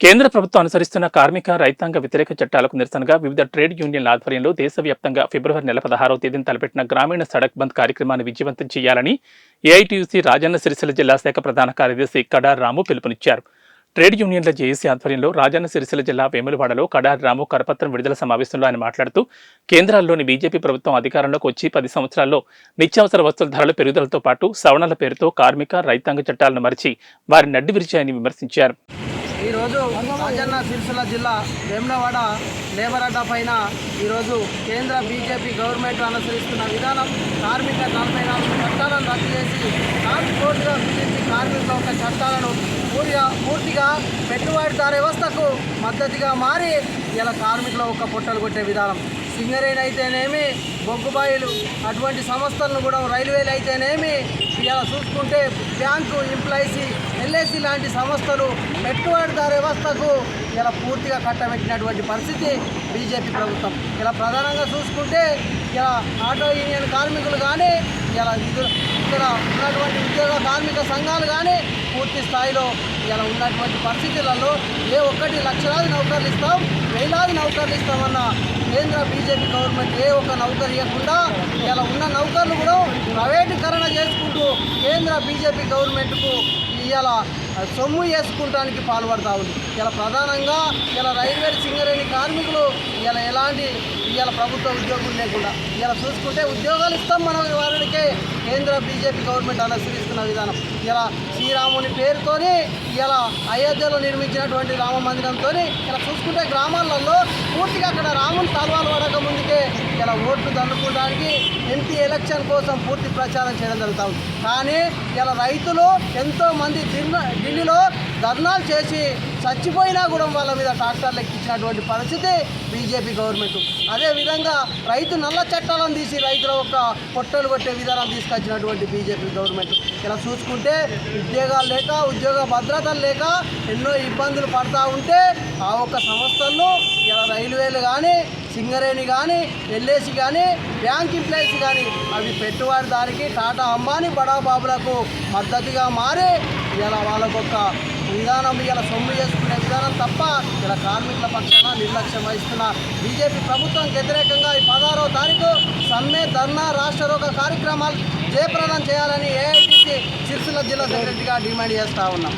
కేంద్ర ప్రభుత్వం అనుసరిస్తున్న కార్మిక రైతాంగ వ్యతిరేక చట్టాలకు నిరసనగా వివిధ ట్రేడ్ యూనియన్ల ఆధ్వర్యంలో దేశవ్యాప్తంగా ఫిబ్రవరి నెల పదహారవ తేదీన తలపెట్టిన గ్రామీణ సడక్ బంద్ కార్యక్రమాన్ని విజయవంతం చేయాలని ఏఐటీయూసీ రాజన్న సిరిసిల్ల జిల్లా శాఖ ప్రధాన కార్యదర్శి కడార్ రాము పిలుపునిచ్చారు. ట్రేడ్ యూనియన్ల జేఏసీ ఆధ్వర్యంలో రాజన్న సిరిసిల్ల జిల్లా వేములవాడలో కడార్ రాము కరపత్రం విడుదల సమావేశంలో ఆయన మాట్లాడుతూ కేంద్రాల్లోని బీజేపీ ప్రభుత్వం అధికారంలోకి వచ్చి పది సంవత్సరాల్లో నిత్యావసర వస్తువుల ధరల పెరుగుదలతో పాటు సవరణల పేరుతో కార్మిక రైతాంగ చట్టాలను మరిచి వారిని నడ్డి విరిచాయని విమర్శించారు. ఈరోజు రాజన్న సిరిసిల్ల జిల్లా వేములవాడ లేబర్ అడ్డా పైన ఈరోజు కేంద్ర బీజేపీ గవర్నమెంట్ అనుసరిస్తున్న విధానం కార్మిక నలభై నాలుగు చట్టాలను రద్దు చేసి ట్రాన్స్పోర్ట్గా బీజేపీ కార్మికుల యొక్క చట్టాలను పూర్తిగా పూర్తిగా పెట్టుబడిదారు వ్యవస్థకు మద్దతుగా మారి ఇలా కార్మికుల ఒక పొట్టలు కొట్టే విధానం. సింగరేణి అయితేనేమి బొగ్గుబాయిలు అటువంటి సంస్థలను కూడా రైల్వేలు అయితేనేమి ఇలా చూసుకుంటే బ్యాంకు ఎంప్లాయీసీ ఎల్ఐసి లాంటి సంస్థలు పెట్టుబడిదారు వ్యవస్థకు ఇలా పూర్తిగా కట్టబెట్టినటువంటి పరిస్థితి బీజేపీ ప్రభుత్వం. ఇలా ప్రధానంగా చూసుకుంటే ఇలా ఆటో యూనియన్ కార్మికులు కానీ ఇలా ఇక్కడ ఉన్నటువంటి ఉద్యోగ కార్మిక సంఘాలు కానీ పూర్తి స్థాయిలో ఇలా ఉన్నటువంటి పరిస్థితులలో ఏ ఒక్కటి లక్షలాది నౌకర్లు ఇస్తాం. వేలాది నౌకర్లు ఇస్తామన్న కేంద్ర బీజేపీ గవర్నమెంట్ ఏ ఒక్క నౌకరు ఇవ్వకుండా ఇలా ఉన్న నౌకర్లు కూడా ప్రైవేటీకరణ చేసుకుంటూ కేంద్ర బీజేపీ గవర్నమెంట్కు ఇలా సొమ్ము వేసుకుంటానికి పాల్పడతా ఉంది. ఇలా ప్రధానంగా ఇలా రైల్వే సింగరేణి కార్మికులు ఇలా ఎలాంటి ఇవాళ ప్రభుత్వ ఉద్యోగులు లేకుండా. ఇలా చూసుకుంటే ఉద్యోగాలు ఇస్తాం మన వారికి కేంద్ర బీజేపీ గవర్నమెంట్ అనుసరిస్తున్న విధానం. ఇలా శ్రీరాముని పేరుతోని ఇలా అయోధ్యలో నిర్మించినటువంటి రామ మందిరంతో ఇలా చూసుకుంటే గ్రామాలలో పూర్తిగా అక్కడ రాముని తలవాలు పడక ముందుకే ఇలా ఓట్లు దండుకోవడానికి ఎంపీ ఎలక్షన్ కోసం పూర్తి ప్రచారం చేయడం జరుగుతూ కానీ ఇలా రైతులు ఎంతోమంది ఢిల్లీలో ధర్నాలు చేసి చచ్చిపోయినా కూడా వాళ్ళ మీద ట్రాక్టర్లు ఎక్కించినటువంటి పరిస్థితి బీజేపీ గవర్నమెంట్. అదేవిధంగా రైతు నల్ల చట్టాలను తీసి రైతుల యొక్క పొట్టలు కొట్టే విధానం తీసుకొచ్చినటువంటి బీజేపీ గవర్నమెంట్. ఇలా చూసుకుంటే ఉద్యోగాలు లేక ఉద్యోగ భద్రతలు లేక ఎన్నో ఇబ్బందులు పడతా ఉంటే ఆ ఒక్క సంస్థల్లో ఇలా రైల్వేలు కానీ సింగరేణి కానీ ఎల్ఏసి కానీ బ్యాంక్ ఎంప్లాయీస్ కానీ అవి పెట్టుబడిదారికి టాటా అంబానీ బడా బాబులకు మద్దతుగా మారి ఇలా వాళ్ళకొక విధానం ఇలా సొమ్ము చేసుకునే విధానం తప్ప ఇలా కార్మికుల పక్షాన నిర్లక్ష్యం వహిస్తున్న బీజేపీ ప్రభుత్వం వ్యతిరేకంగా ఈ పదహారవ తారీఖు సమ్మె ధర్నా రాష్ట్ర రోగ కార్యక్రమాలు జయప్రదం చేయాలని ఏఐటీసీ సిరిసిల్ల జిల్లా సెక్రటరీగా డిమాండ్ చేస్తూ ఉన్నాం.